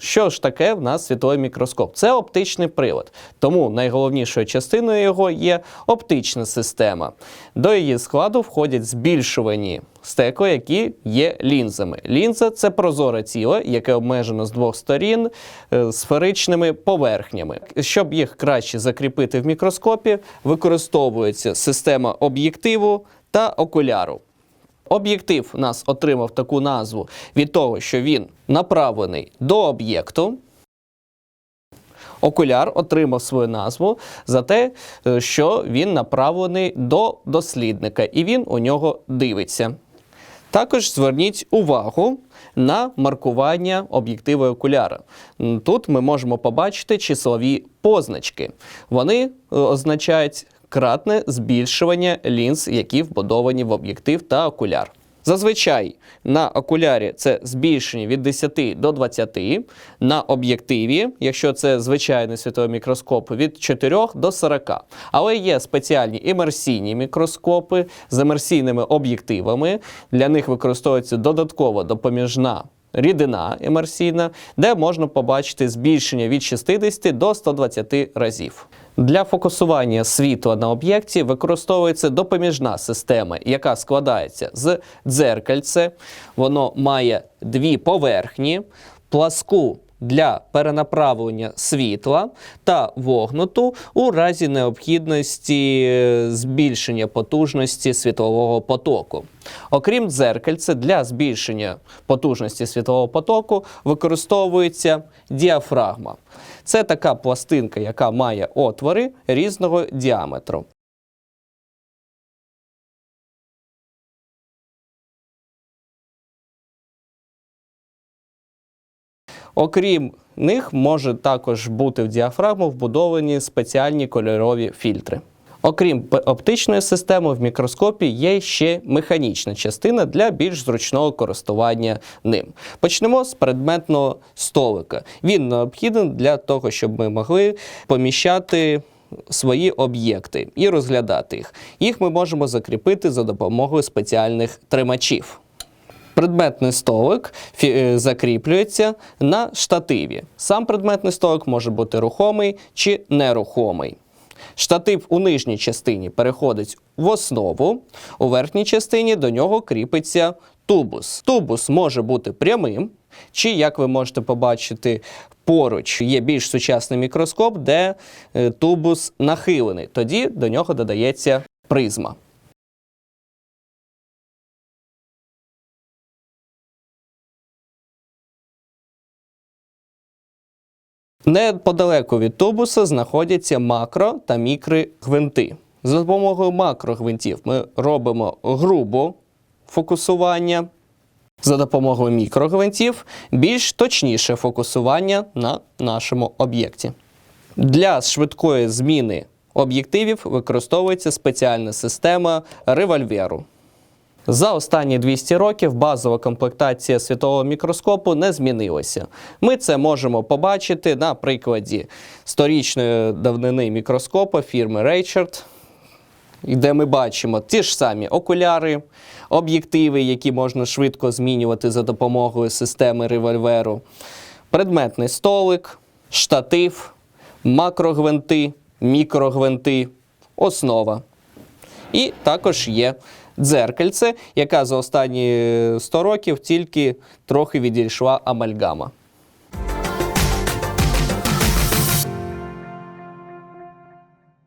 Що ж таке в нас світловий мікроскоп? Це оптичний прилад. Тому найголовнішою частиною його є оптична система. До її складу входять збільшувані стекла, які є лінзами. Лінза це прозоре тіло, яке обмежено з двох сторін е, сферичними поверхнями. Щоб їх краще закріпити в мікроскопі, використовується система об'єктиву та окуляру. Об'єктив у нас отримав таку назву від того, що він направлений до об'єкту. Окуляр отримав свою назву за те, е, що він направлений до дослідника, і він у нього дивиться. Також зверніть увагу на маркування об'єктива окуляра. Тут ми можемо побачити числові позначки. Вони е, означають кратне збільшування лінз, які вбудовані в об'єктив та окуляр. Зазвичай на окулярі це збільшення від 10 до 20, на об'єктиві, якщо це звичайний світовий мікроскоп, від 4 до 40. Але є спеціальні імерсійні мікроскопи з імерсійними об'єктивами. Для них використовується додаткова допоміжна рідина емерсійна, де можна побачити збільшення від 60 до 120 разів. Для фокусування світла на об'єкті використовується допоміжна система, яка складається з дзеркальце. Воно має дві поверхні, пласку для перенаправлення світла та вогнуту у разі необхідності збільшення потужності світлового потоку. Окрім дзеркальця, для збільшення потужності світлового потоку використовується діафрагма. Це така пластинка, яка має отвори різного діаметру. Окрім них, може також бути в діафрагму вбудовані спеціальні кольорові фільтри. Окрім оптичної системи, в мікроскопі є ще механічна частина для більш зручного користування ним. Почнемо з предметного столика. Він необхідний для того, щоб ми могли поміщати свої об'єкти і розглядати їх. Їх ми можемо закріпити за допомогою спеціальних тримачів. Предметний столик е, закріплюється на штативі. Сам предметний столик може бути рухомий чи нерухомий. Штатив у нижній частині переходить в основу, у верхній частині до нього кріпиться тубус. Тубус може бути прямим, чи, як ви можете побачити, поруч є більш сучасний мікроскоп, де е, тубус нахилений. Тоді до нього додається призма. Неподалеку від тубуса знаходяться макро та мікрогвинти. За допомогою макрогвинтів ми робимо грубо фокусування. За допомогою мікрогвинтів більш точніше фокусування на нашому об'єкті. Для швидкої зміни об'єктивів використовується спеціальна система револьверу. За останні 200 років базова комплектація світового мікроскопу не змінилася. Ми це можемо побачити на прикладі сторічної давнини мікроскопа фірми Reichert, де ми бачимо ті ж самі окуляри, об'єктиви, які можна швидко змінювати за допомогою системи револьверу, предметний столик, штатив, макрогвинти, мікрогвинти, основа. І також є дзеркальце, яка за останні 100 років тільки трохи відійшла амальгама.